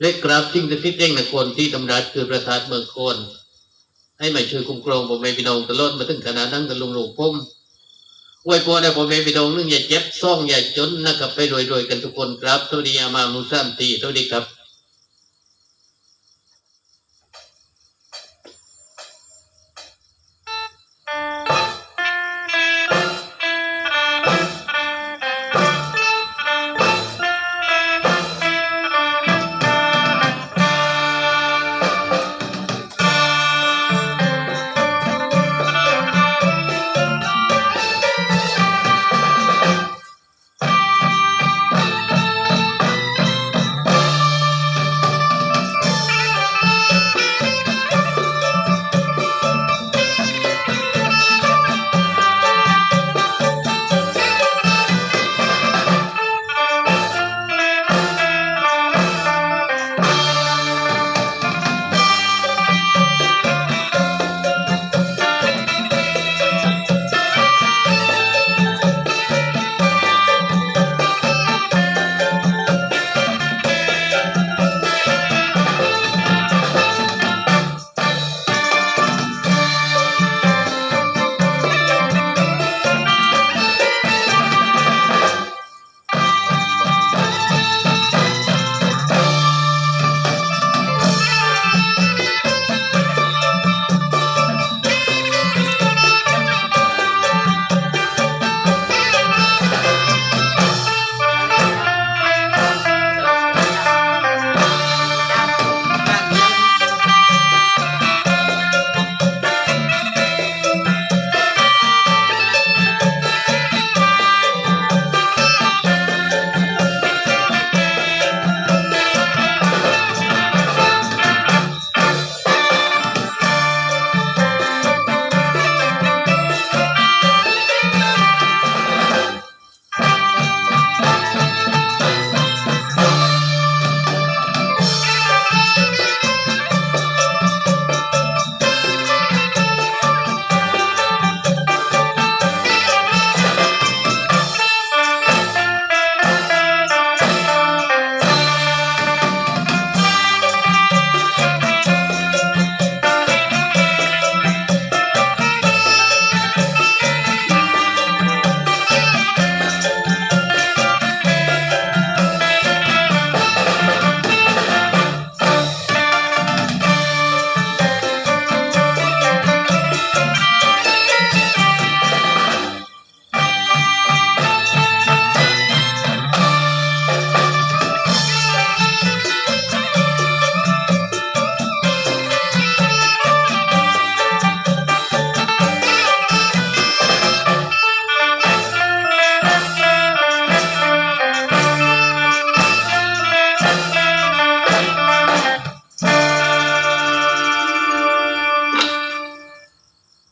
เล็กกราบทิ้งจะทิดเร่งนคนที่ตำรัดคือประธานเมืองโคน ให้มาช่วยคุ้มครองผมไม่พี่น้องตลอดมาถึงขนาดนั้นกับลุงหลวงผมอวยพรให้ผมไม่พี่น้องนึงอย่าเจ็บซ่องอย่าจนนะครับไปรวยๆกันทุกคนครับสวัสดีอามามุสามตีสวัสดีครับ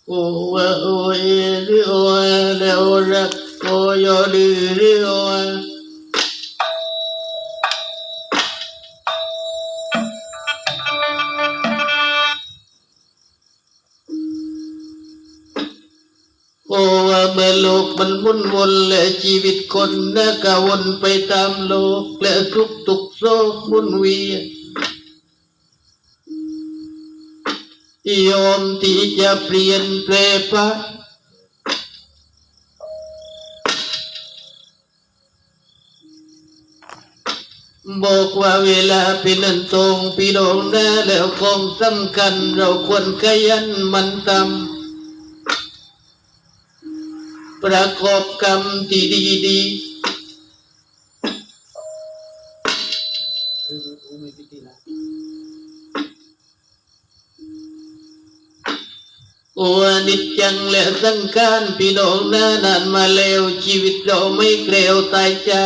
โอ้วะโอ้ยริโอ้ยแล้วรักโอ้ยอลีริโอ้ยโอ้ว่าเมื่อโลกมันวุ่นวนและชีวิตคนนะก็วนไปตามโลกและทุกทุกๆโซกหมุนวียน ยอมที่จะเปลี่ยนแปลงไปบอกว่าเวลาเป็นนันตรงพี่น้องนะแล้วคงสำคัญ เราควรขยันมันทำประกอบกรรมที่ดีๆ อ้อนิจจังและสังขารพี่น้องนานานมาแล้ว ชีวิตเราไม่เกลียวตายจา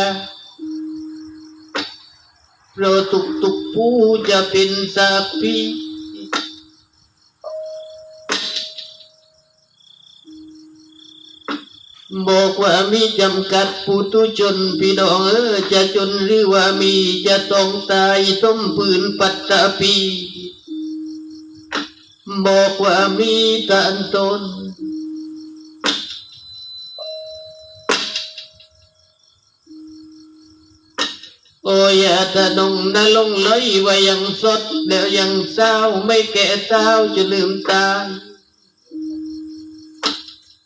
เพราะทุกทุกผู้จะเป็นสักพีบอกว่ามีจำกัดผู้ทุชนพี่น้องเออจะจนหรือว่ามีจะต้องตายต้มปืนปัตตาปี บอกว่ามีตันตน โอ้ยาตะนงนะลงเลยว่ายังสดเดี๋ยวยังเศร้าไม่แก่เศร้าจะลืมตาย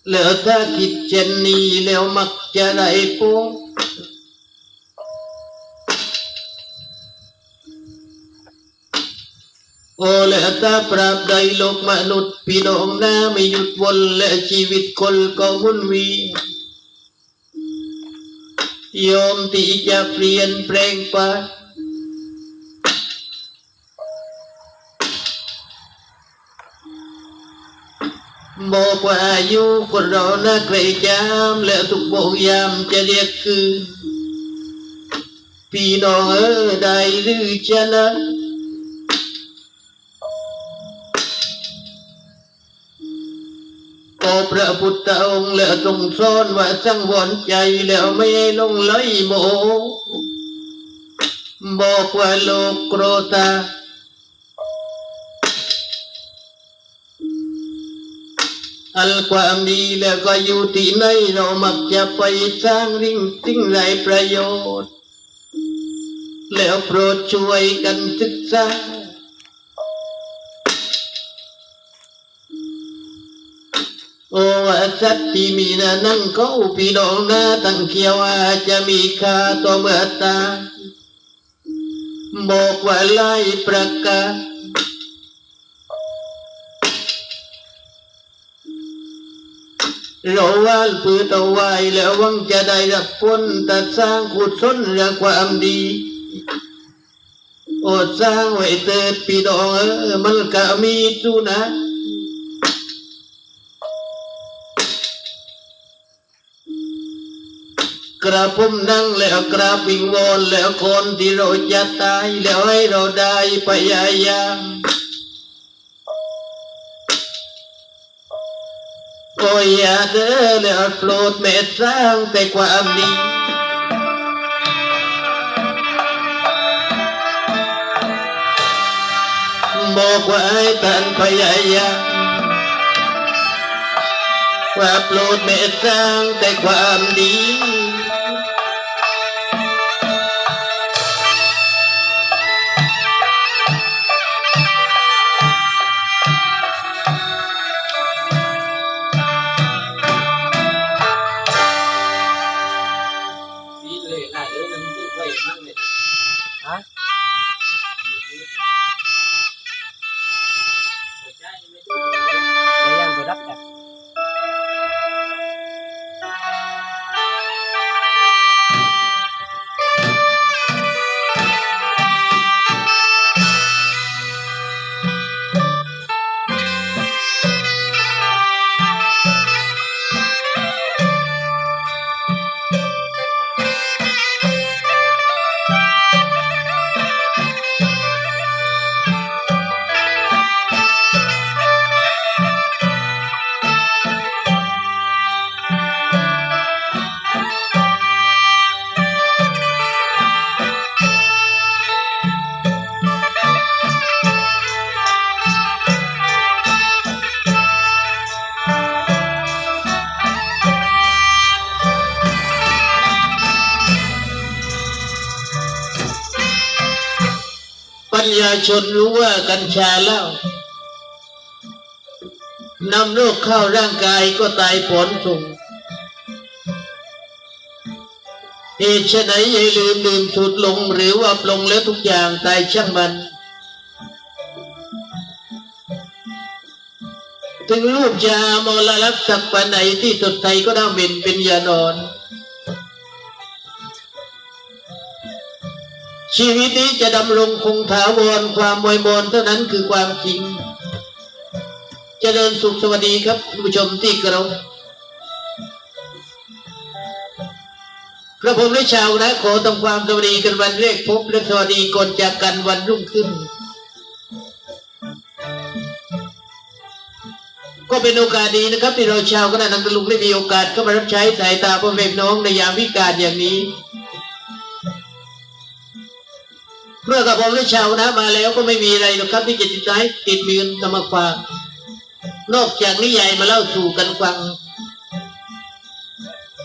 แล้วถ้าคิดเช่นนี้แล้วมักจะได้พบ โอและถ้าปราบใดโลกมนุษย์พี่น้องหน้าไม่หยุดวนและชีวิตคนก็วุ่นวียอมที่จะเปลี่ยนแปลงไปบอกว่าอายุคนเราน่าเกรงจามและทุกโบกยามจะเรียกคือ พี่น้องเออได้หรือจะนะ โอพระพุทธองค์แล้วทรงสอนว่าสังวรใจแล้วไม่ให้ลงไหลโมบอกว่าโลกโกรธาอัลความดีแล้วก็อยู่ที่ไหนเรามักจะไปสร้างริ่งสิ่งไรประโยชน์ แล้วโปรดช่วยกันศึกษา โอ้สัตว์ที่มีนานั่งเขาพี่น้องนาตั้งเขียวอาจจะมีค่าต่อเมื่อตา บอกว่าไล่ประกาศเราว่าพือตะไว้แล้ววังจะได้รับผลแต่สร้างขุดส้นเรื่องความดีอดสร้างไว้เติดพี่น้องเออมันก็มีสุนะ กระผมนั่งแล้วกราบวิงวอนแล้วคนที่เราจะตายแล้วให้เราได้พยายามโอ้ยอย่าเด้อแล้วโปรดเมตสร้างแต่ความดีบอกว่าให้ท่านพยายาม ความโปรดเมตตางแต่ความดี ปัญญาชนรู้ว่ากัญชาเล้านำโรคเข้าร่างกายก็ตายผลส่งเหตุไฉนอย่าลืมลืมสุดลงหรือว่าปลงแล้วทุกอย่างตายช่างมัน ถึงรูปยามรลักษณ์สักปานไหนที่สดใสก็น่าเหม็นเป็นยานอน ชีวิตนี้จะดำรงคงถาวรความมวยมนเท่านั้นคือความจริงจเจริญสุขสวัสดีครับคุณผู้ชมที่เคารพกระผมและชาวนะขอทำความสวัสดีกันวันแรกพบและสวัสดีก่อนจากกันวันรุ่งขึ้น ก็เป็นโอกาสดีนะครับที่เราชาวคณะนังตะลุงได้มีโอกาสเข้ามารับใช้สายตาพ่อแม่น้องในยามวิกาลอย่างนี้ เมื่อกับผมและชาวนะมาแล้วก็ไม่มีอะไรหรอกครับที่จะติดใจติดมือนำมาฝากนอกจากนิยายมาเล่าสู่กันฟัง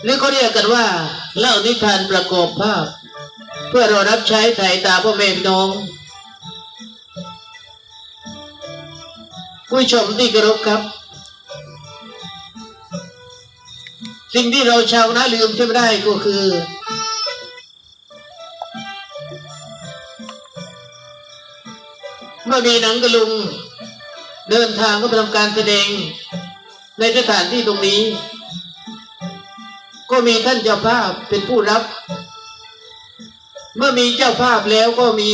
หรือเขาเรียกกันว่า เล่านิทานประกอบภาพ เพื่อรารับใช้ไถ่ตาพ่อแม่น้องผู้ชมที่เคารพครับ สิ่งที่เราชาวนาลืมใช่ไม่ได้ก็คือ เมื่อมีหนังกระลุง เดินทางก็ไปทำการแสดง ในสถานที่ตรงนี้ ก็มีท่านเจ้าภาพเป็นผู้รับ เมื่อมีเจ้าภาพแล้วก็มี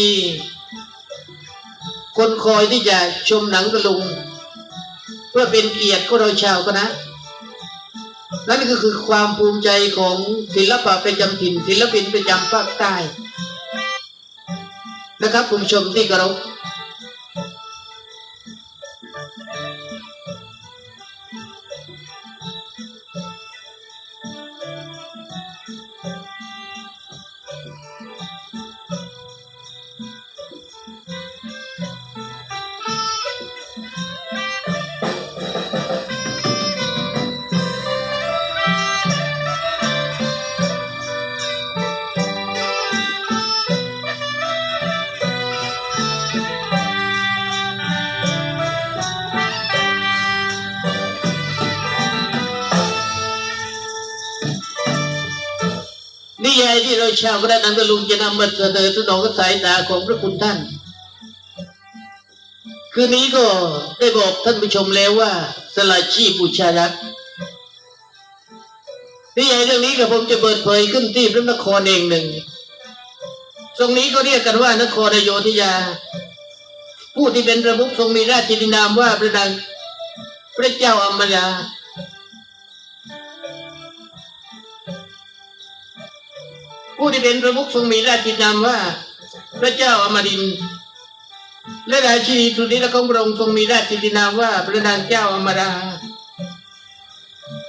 คนคอยที่จะชมหนังกระลุง เพื่อเป็นเกียรติของเราชาวคณะนั่นก็คือความภูมิใจของศิลปะประจำถิ่นศิลปินประจำภาคใต้นะครับคุณผู้ชมที่เคารพ นิยายที่เราชาวพระนันทลุงจะนำมาเสนอสนองกับสายตาของพระคุณท่าน คืนนี้ก็ได้บอกท่านผู้ชมแล้วว่า สลาชีพบูชารักนิยายเรื่องนี้กับผมจะเปิดเผยขึ้นที่พระนครเองหนึ่ง ตรงนี้ก็เรียกกันว่านครอโยธยา ผู้ที่เป็นประมุขทรงมีราชกินามว่าพระดังพระเจ้าอมรา ผู้ที่เป็นประมุขทรงมีราชินนามว่า พระเจ้าอมรินและราชินีสุนิรของพระองค์ทรงมีราชินนามว่าพระนางเจ้าอมรา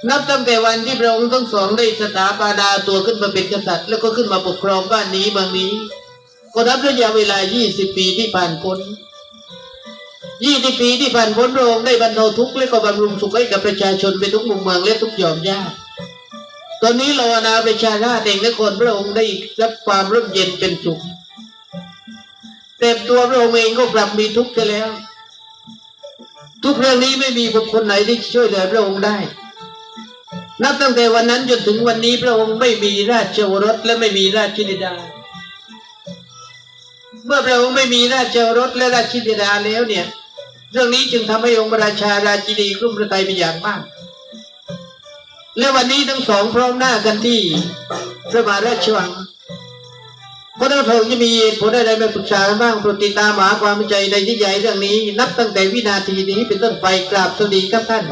นับตั้งแต่วันที่พระองค์ทั้งสองได้สถาปนาตัวขึ้นมาเป็นกษัตริย์แล้วก็ขึ้นมาปกครองบ้านนี้เมืองนี้ ก็นับระยะเวลา 20 ปีที่ผ่านพ้น 20 ปีที่ผ่านพ้นพระองค์ได้บรรเทาทุกข์และก็บำรุงสุขให้กับประชาชนไปทุกมุมเมืองและทุกหย่อมย่า ตอนนี้เราอาณาประชาราษฎร์เองนครพระองค์ได้รับความร่มเย็นเป็นสุขแต่ตัวพระองค์เองก็กลับมีทุกข์ไปแล้ว ทุกเรื่องนี้ไม่มีบุคคลไหนที่ช่วยเหลือพระองค์ได้ นับตั้งแต่วันนั้นจนถึงวันนี้พระองค์ไม่มีราชโอรสและไม่มีราชธิดา เมื่อพระองค์ไม่มีราชโอรสและราชธิดาแล้วเนี่ย เรื่องนี้จึงทำให้องค์ราชาราชินีกลุ้มพระทัยเป็นอย่างมาก และวันนี้ทั้งสองพร้อมหน้ากันที่พระมหาราชวังพระนพงศ์จะมีเหตุผลอะไรมาปรึกษาบ้างโปรดติดตามหาความใจในที่ใหญ่เรื่องนี้ นับตั้งแต่วินาทีนี้เป็นต้นไปกราบสวัสดีครับท่าน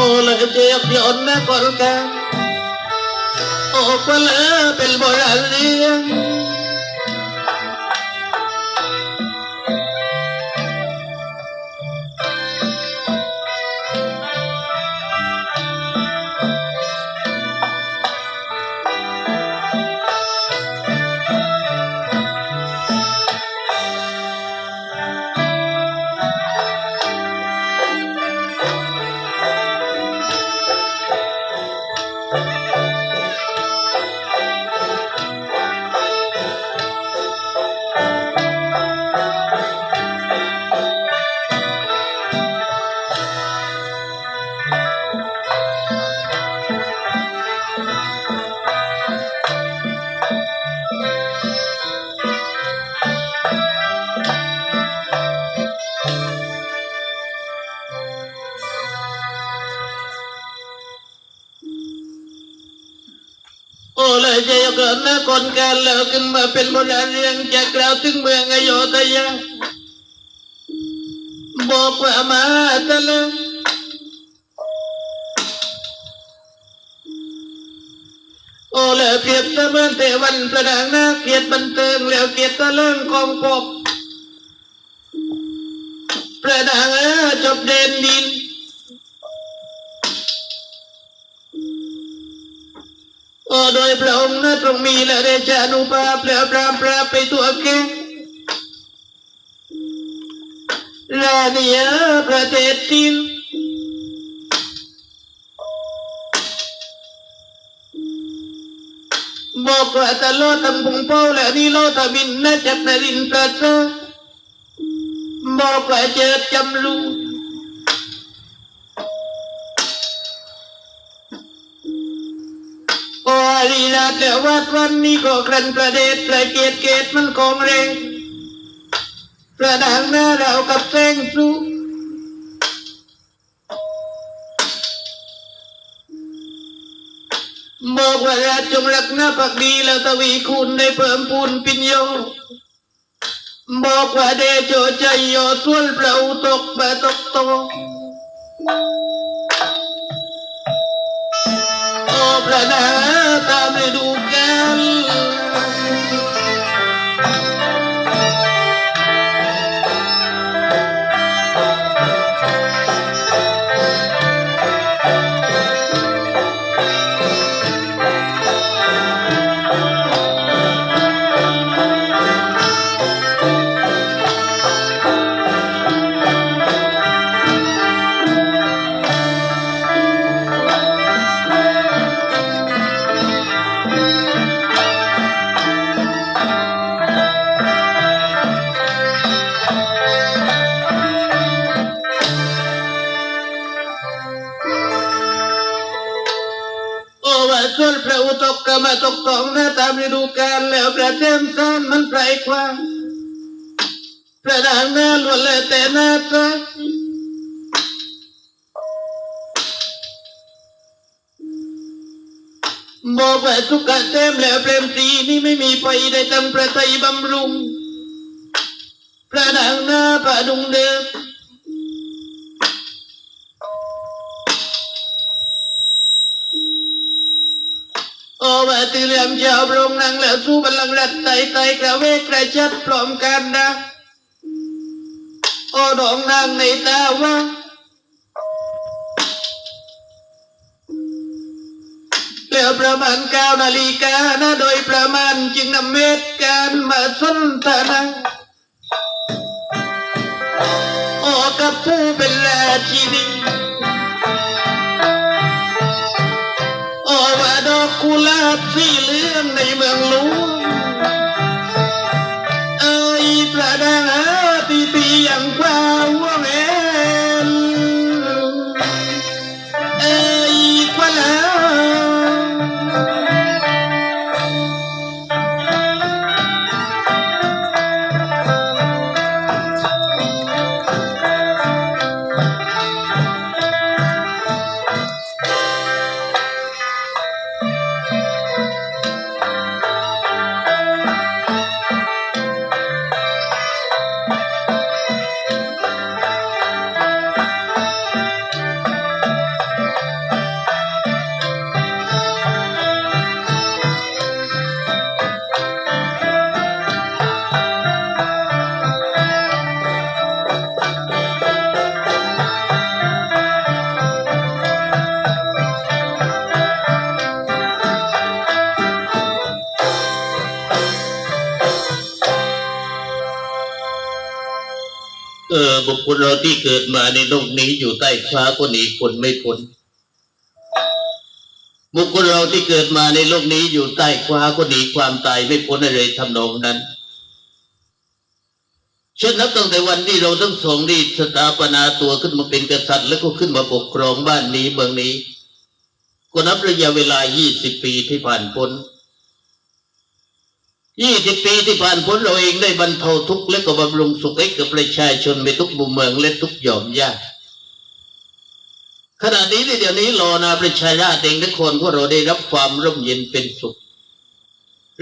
ولغدي بيقولنا فرقة وقلب المعلية jaya karena kon kalau kemba pel boran yang jagrau ting มืองอโยธยาบอกว่ามาตะลงโอเลเกียรติเมือนเทวันประดังนาเกียรติบันเทิงแล้วเกียรติตะเลิงของปบประดังจบเด่นดิน โอ้โดยพระองค์นั้นทรงมีและเดชานุภาพและปราบปรามไปตัวแก่ราเนียประเทศจีนบอกว่าตลอดตั้งพุงเป้าและนี่โลตบินนะจักนรินทร์ประเสริฐบอกว่าเจอจำ รู้โอ้ลีลาแต่วัดวันนี้ก็ครันประเดชประเกียรติเกตมันคงเรงประดังหน้าเรากับแสงสุบอกว่าราชจงรักหน้าปักดีแล้วทวีคุณได้เพิ่มพูนปิญโยบอกว่าเดโจใจโยส่วนเปล่าตกบะตกโตโอ้พระนา ตา ดูกาลแล้วพระเจ้มสานมันไพรความพระนางหน้าล้วนแล้วแต่หน้าตาบอกว่าทุกกะเต็มแล้วเปรมตรีนี่ไม่มีไปได้ตั้งประไตยบำรุง พระนางหน้าพระดุงเดิม ว่าตื่นเรียมเจ้าพระองค์นั่งแล้วสู้บัลลังก์รัตไตไตกระเวกกระชัดพร้อมกันนะโอ้ดองนางในตาว่าแล้วประมาณเก้านาฬิกานะโดยประมาณจึงนำเมตการมาสนทนาโอ้กับผู้เป็นราชินี กุหลาบสีเหลืองในเมืองหลวง เออบุคคลเราที่เกิดมาในโลกนี้อยู่ใต้ฟ้าก็หนีคนไม่พ้นบุคคลเราที่เกิดมาในโลกนี้อยู่ใต้ฟ้าก็หนีความตายไม่พ้นอะไรทำนองนั้นเช่นนับตั้งแต่วันที่เราทั้งสองได้สถาปนาตัวขึ้นมาเป็นกษัตริย์ แล้วก็ขึ้นมาปกครองบ้านนี้เมืองนี้ ก็นับระยะเวลา 20 ปีที่ผ่านพ้น ยี่สิบปีที่ผ่านพ้นเราเองได้บรรเทาทุกข์และก็บำรุงสุขให้กับประชาชนในทุกมุมเมืองและทุกหย่อมย่าขณะนี้ในเดี๋ยวนี้รอนาประชาราษฎร์เองทุกคนพวกเราได้รับความร่มเย็นเป็นสุข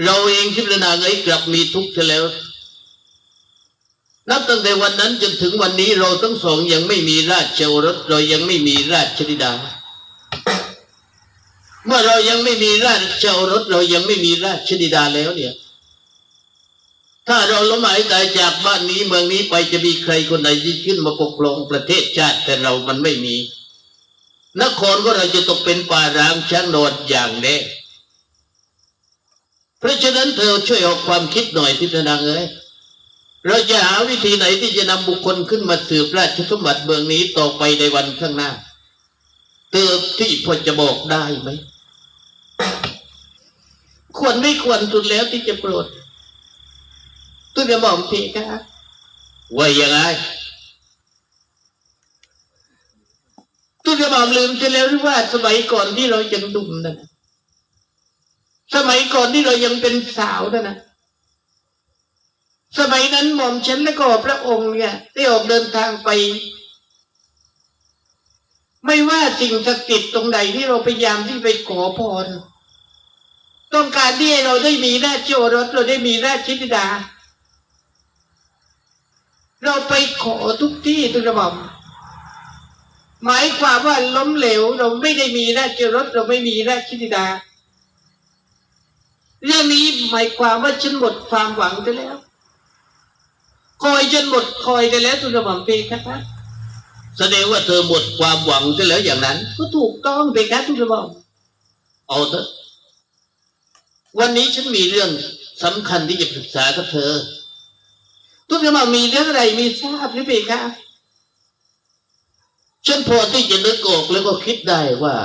เราเองที่ประนางเอ้ยกลับมีทุกข์เสแล้วนับตั้งแต่วันนั้นจนถึงวันนี้เราทั้งสองยังไม่มีราชโอรสเรายังไม่มีราชธิดา เมื่อเรายังไม่มีราชโอรสเรายังไม่มีราชธิดาแล้วเนี่ย ถ้าเราล้มหายตายจากบ้านนี้เมืองนี้ไปจะมีใครคนใดที่ขึ้นมาปกครองประเทศชาติแต่เรามันไม่มี นครก็เราจะตกเป็นป่าร้างช้างนอนอย่างแน่เพราะฉะนั้นเธอช่วยออกความคิดหน่อยที่จะนางเอ้ยเราจะหาวิธีไหนที่จะนำบุคคลขึ้นมาสืบราชสมบัติเมืองนี้ต่อไปในวันข้างหน้า เธอที่พอจะบอกได้ไหม ควรไม่ควรสุดแล้วที่จะโปรด กระหม่อมเพคะว่ายังไงตุนกระหม่อมลืมไปแล้วหรือว่าสมัยก่อนที่เรายังดุมนั่นน่ะสมัยก่อนที่เรายังเป็นสาวนั่นนะสมัยนั้นหม่อมฉันและก็พระองค์เนี่ยได้ออกเดินทางไป ไม่ว่าสิ่งศักดิ์สิทธิ์ตรงใดที่เราพยายามที่ไปขอพรต้องการที่เราได้มีราชโอรสเราได้มีราชธิดา เราไปขอทุกที่ทุกระบบหมายความว่าล้มเหลวเราไม่ได้มีราชโอรสเราไม่มีราชธิดา เรื่องนี้หมายความว่าฉันหมดความหวังไปแล้ว คอยจนหมดคอยไปแล้วทุกระบบเพคะแสดงว่าเธอหมดความหวังไปแล้วอย่างนั้น ก็ถูกต้องเพคะทุกระบบเอาเถอะวันนี้ฉันมีเรื่องสำคัญที่จะปรึกษากับเธอ ทุกท่านมีเรื่องอะไรมีทราบหรือเปล่าคะฉันพอที่จะนึกออกแล้วก็คิดได้ว่า